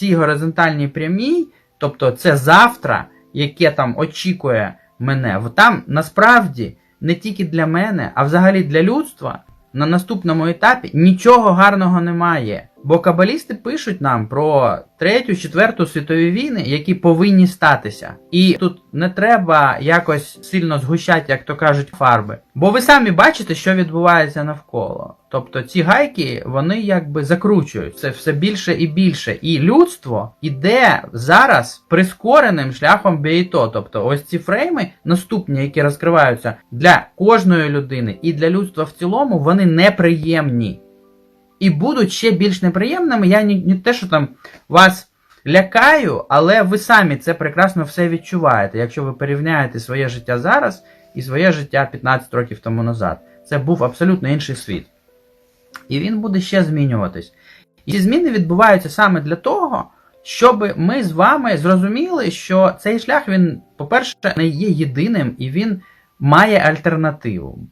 цій горизонтальній прямій, тобто це завтра, яке там очікує мене, там насправді не тільки для мене, а взагалі для людства на наступному етапі нічого гарного немає. Бо кабалісти пишуть нам про третю, четверту світові війни, які повинні статися. І тут не треба якось сильно згущати, як то кажуть, фарби. Бо ви самі бачите, що відбувається навколо. Тобто ці гайки вони якби закручують це все більше і більше. І людство іде зараз прискореним шляхом бієто. Тобто, ось ці фрейми наступні, які розкриваються для кожної людини і для людства в цілому, вони неприємні. І будуть ще більш неприємними. Я не, не те, що там вас лякаю, але ви самі це прекрасно все відчуваєте, якщо ви порівняєте своє життя зараз і своє життя 15 років тому назад. Це був абсолютно інший світ. І він буде ще змінюватись. І ці зміни відбуваються саме для того, щоб ми з вами зрозуміли, що цей шлях він, по-перше, не є єдиним і він має альтернативу.